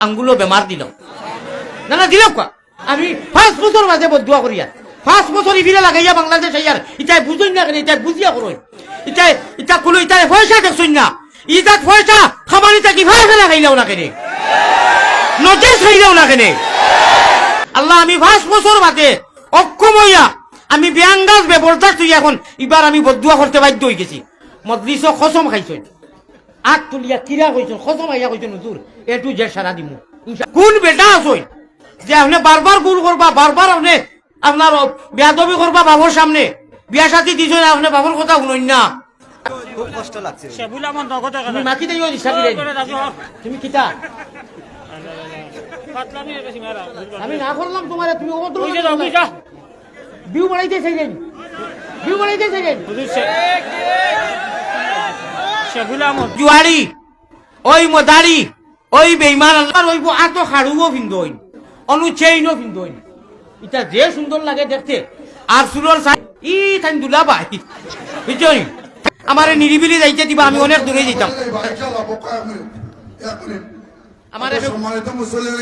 আঙ্গুলো বেমার দিল। না না দিল কোয়া আমি পাঁচ বছর মাঝে বদুয়া করিয়া পাঁচ বছর ইফিলে লাগাইয়া বাংলাদেশ আইয়ার ইটাই বুঝুন না কেন ইটাই বুঝিয়া করুন ইটাই ইটা কোনো ইটাই পয়সা দেখছুন না। ইটা পয়সা খাবার ইটা কি ভাষা লাগাইলাও না কেন। নজর খাইলাও না কেন। আল্লাহ, আমি পাঁচ বছর বাদে অক্ষম হইয়া আমি ব্যাঙ্গাস বেবরদাস্ত হইয়া এখন এবার আমি বদুয়া করতে বাধ্য হয়ে গেছি। মজলিস খসম খাইছেন আগ তুলিয়া কিরা কইছেন খসম আইয়া কইছেন হুজুর এটু যে সারা দিমু। কোন বেটা আছই? যে আপনি বারবার ভুল করবা বারবার আপনি আপনার বেয়াদবি করবা বাবুর সামনে। বিয়া সাথী দিছেন আপনি বাবুর কথা শুনুন না। খুব কষ্ট লাগছে। তুমি মাতি দিও তুমি কিতা? আমি না করলাম তোমার তুমি বিউ বাড়াইতে চাইলেন। বিউ বাড়াইতে চাইলেন। সেগুলো আমার জুয়ারি ওই মদারি ওই বেইমান আল্লাহর ওই আত হাড়ুও ভিন্দইন অনু চেইনও ভিন্দইন। এটা যে সুন্দর লাগে দেখতে। আর সুরর সাই ই তাই দুলা বাই। বুঝছনি আমারে নিরিবিলি যাইতে দিবা আমি অনেক দূরে যেতাম আমার সম্মানিত মুসলিম